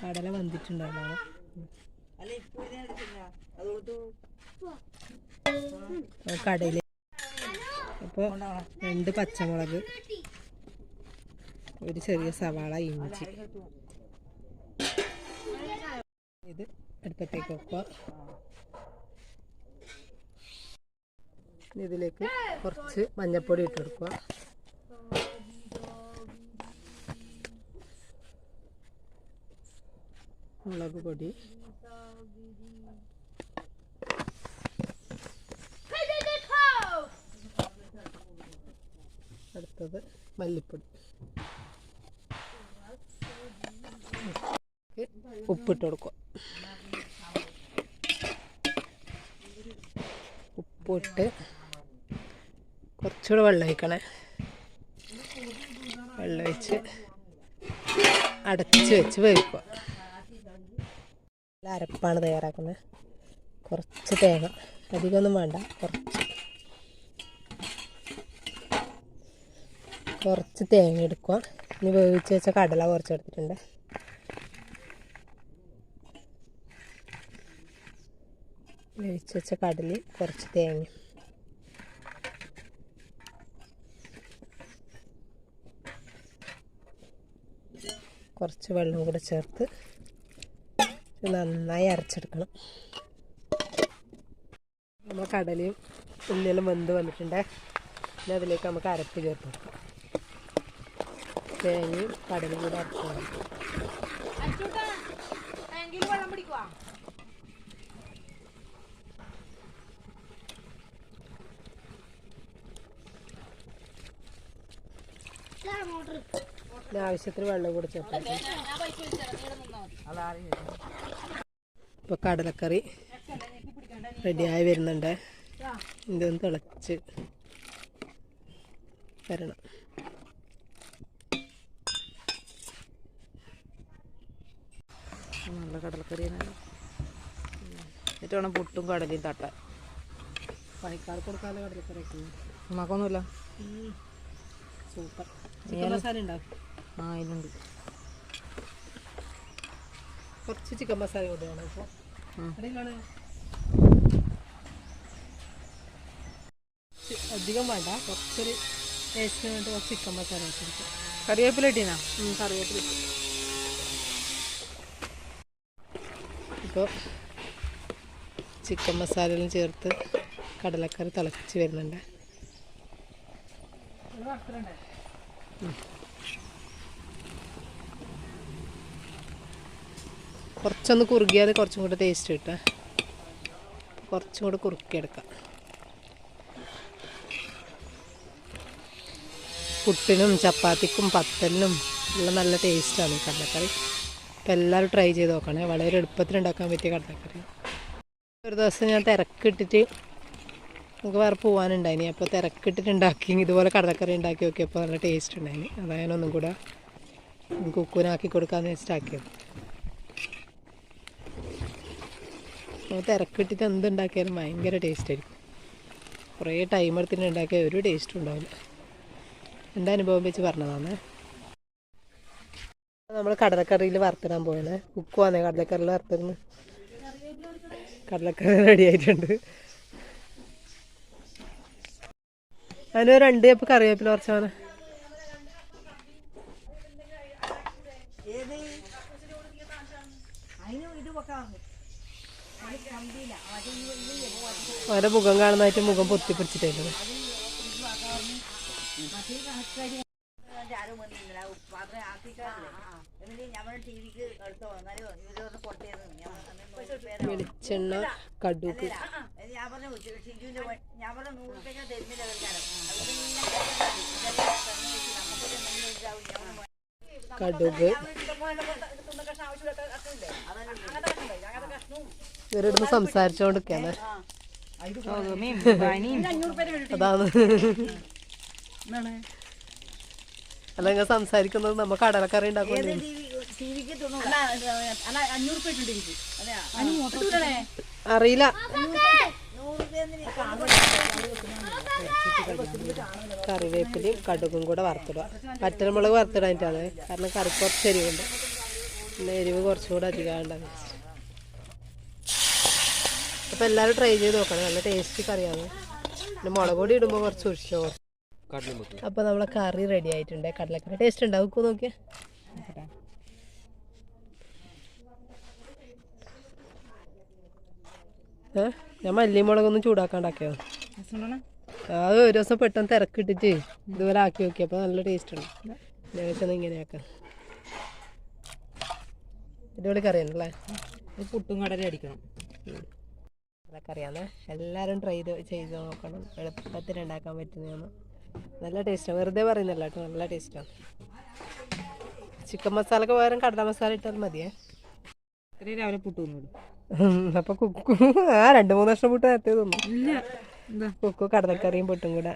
കടല വന്നിട്ടുണ്ടാവും കടയിൽ അപ്പോൾ രണ്ട് പച്ചമുളക് ഒരു ചെറിയ സവാള ഇഞ്ചി. ഇത് അടുപ്പത്തേക്ക് വെക്കുക. ഇതിലേക്ക് കുറച്ച് മഞ്ഞൾപ്പൊടി ഇട്ട് കൊടുക്കുക. മുളക് പൊടി. അടുത്തത് മല്ലിപ്പൊടി. ഉപ്പിട്ട് കൊടുക്കുക. ഉപ്പിട്ട് കുറച്ചുകൂടെ വെള്ളം ഒഴിക്കണേ. വെള്ളം ഒഴിച്ച് അടച്ച് വെച്ച് വേവിക്കുക. നല്ല അരപ്പാണ് തയ്യാറാക്കുന്നത്. കുറച്ച് തേങ്ങ. അധികമൊന്നും വേണ്ട. കുറച്ച്. കുറച്ച് തേങ്ങ എടുക്കുക. ഇനി വേവിച്ച് വെച്ച കടല കുറച്ച് എടുത്തിട്ടുണ്ട്. വേവിച്ച് വെച്ച കടലി കുറച്ച് തേങ്ങ. കുറച്ച് വെള്ളം കൂടെ ചേർത്ത് നന്നായി അരച്ചെടുക്കണം. നമ്മൾ കടലയും ഉള്ളിലും വെന്ത് വന്നിട്ടുണ്ട്. പിന്നെ അതിലേക്ക് നമുക്ക് അരപ്പ് ചേർത്ത് കൊടുക്കാം. തേങ്ങയും കടലും കൂടെ അരച്ച് കൊടുക്കാം. ആവശ്യത്തിന് വെള്ളം കൂടെ ഇപ്പൊ ഇപ്പോൾ കടലക്കറി റെഡിയായി വരുന്നുണ്ട്. ഇതൊന്ന് തിളച്ച് വരണം. നല്ല കടലക്കറിയാണ് എന്നിട്ട് വേണം പുട്ടും കടലയും തട്ടാൻ പണിക്കാർക്ക് കൊടുക്കാതെ കടലക്കറി വെക്കുന്നു നമുക്കൊന്നുമില്ല സൂപ്പർ. ചിക്കൻ മസാല ഉണ്ടാവും ആ അതിലുണ്ട് കുറച്ച് ചിക്കൻ മസാല കൂടെ വേണം ഇപ്പോൾ ഉം. അടിയിലാണ് ചി- അധികം വേണ്ട. കുറച്ചൊരു ടേസ്റ്റിന് വേണ്ടി കുറച്ച് ചിക്കൻ മസാല വെച്ചിരിക്കും കറിവേപ്പില ഇട്ടീനാ? കറിവേപ്പില ഇപ്പോൾ ചിക്കൻ മസാലയും ചേർത്ത് കടലക്കറി തിളപ്പിച്ച് വരുന്നുണ്ട്. ഉം. കുറച്ചൊന്ന് കുറുകിയാൽ കുറച്ചും കൂടെ ടേസ്റ്റ് കിട്ടാം കുറച്ചും കൂടെ കുറുക്കിയെടുക്കാം. പുട്ടിനും ചപ്പാത്തിക്കും പത്തലിനും ഉള്ള നല്ല ടേസ്റ്റാണ് ഈ കടലക്കറി. അപ്പം എല്ലാവരും ട്രൈ ചെയ്ത് നോക്കണേ. വളരെ എളുപ്പത്തിൽ ഉണ്ടാക്കാൻ പറ്റിയ കടലക്കറി. ഒരു ദിവസം ഞാൻ തിരക്കിട്ടിട്ട് നമുക്ക് വേറെ പോകാനുണ്ടായിനി അപ്പോൾ തിരക്കിട്ടിട്ട് ഉണ്ടാക്കി ഇതുപോലെ കടലക്കറി ഉണ്ടാക്കി നോക്കിയപ്പോൾ നല്ല ടേസ്റ്റ് ഉണ്ടായിനി. അതായത് ഒന്നും കൂടെ കുക്കുനാക്കി കൊടുക്കാമെന്ന് വെച്ചിട്ടാക്കിയത് നമ്മൾ തിരക്കിട്ടിട്ട് എന്തുണ്ടാക്കിയാലും ഭയങ്കര ടേസ്റ്റ് ആയിരിക്കും. കുറേ ടൈം എടുത്തിട്ട് ഉണ്ടാക്കിയാൽ ഒരു ടേസ്റ്റും ഉണ്ടാവില്ല. എന്റെ അനുഭവം വെച്ച് പറഞ്ഞതാണ് നമ്മൾ കടലക്കറിയിൽ വറുത്തിടാൻ പോയത് ഉക്കുവാന്നേ കടലക്കറിയിൽ വറുത്തിരുന്ന് കടലക്കറി റെഡി ആയിട്ടുണ്ട്. അതിന് രണ്ട് കപ്പ് കറിവേപ്പില കുറച്ചാണ്. ഓരോ മുഖം കാണുന്നതായിട്ട് മുഖം പൊത്തി പിടിച്ചിട്ടായിരുന്നു വെളിച്ചെണ്ണ കടുക് കടുക്. ഇവരോടൊന്ന് സംസാരിച്ചോണ്ടിരിക്കാണ്. അതാണ്. അല്ല നിങ്ങൾ സംസാരിക്കുന്നത് നമ്മ കടലക്കറി ഉണ്ടാക്കുന്നത് അറിയില്ല. കറിവേപ്പിലയും കടുകും കൂടെ വറുത്തിടുക. പച്ചമുളക് വറുത്തിടാനിട്ടാണ് കാരണം കറി കുറച്ച് എരിവുണ്ട്. പിന്നെ എരിവ് കുറച്ചുകൂടെ അധികം ഉണ്ടാകും അപ്പോൾ എല്ലാവരും ട്രൈ ചെയ്ത് നോക്കണം. നല്ല ടേസ്റ്റ് കറിയാണ്. പിന്നെ മുളക് പൊടി ഇടുമ്പോൾ കുറച്ച് ഉരിച്ചോ അപ്പോൾ നമ്മളെ കറി റെഡി ആയിട്ടുണ്ട്. കടലക്കറി ടേസ്റ്റ് ഉണ്ടാവും നോക്കിയാൽ ഏ? ഞാൻ മല്ലിയും മുളകൊന്നും ചൂടാക്കാണ്ടാക്കിയോ അത് ഒരു ദിവസം പെട്ടെന്ന് തിരക്കിട്ടിട്ട് ഇതുപോലെ ആക്കി നോക്കി. അപ്പോൾ നല്ല ടേസ്റ്റ് ഉണ്ട്. വെച്ചത് ഇങ്ങനെയാക്കാം അടിപൊളി കറിയാണല്ലേ? പുട്ടും കടല അടിക്കണം. അറിയാമേ എല്ലാവരും ട്രൈ ചെയ്ത് നോക്കണം. എളുപ്പത്തിൽ ഉണ്ടാക്കാൻ പറ്റുന്നതാണ് നല്ല ടേസ്റ്റാണ് വെറുതെ പറയുന്നില്ല കേട്ടോ. നല്ല ടേസ്റ്റാണ് ചിക്കൻ മസാലക്ക് പകരം കടല മസാല ഇട്ടാൽ മതിയേ. രാവിലെ പുട്ട് അപ്പോൾ കുക്കു ആ രണ്ട് മൂന്ന് വർഷം പൂട്ട് നേരത്തെ തോന്നും. ഇല്ല. എന്താ? കുക്കു കടലക്കറിയും പൊട്ടും കൂടെ.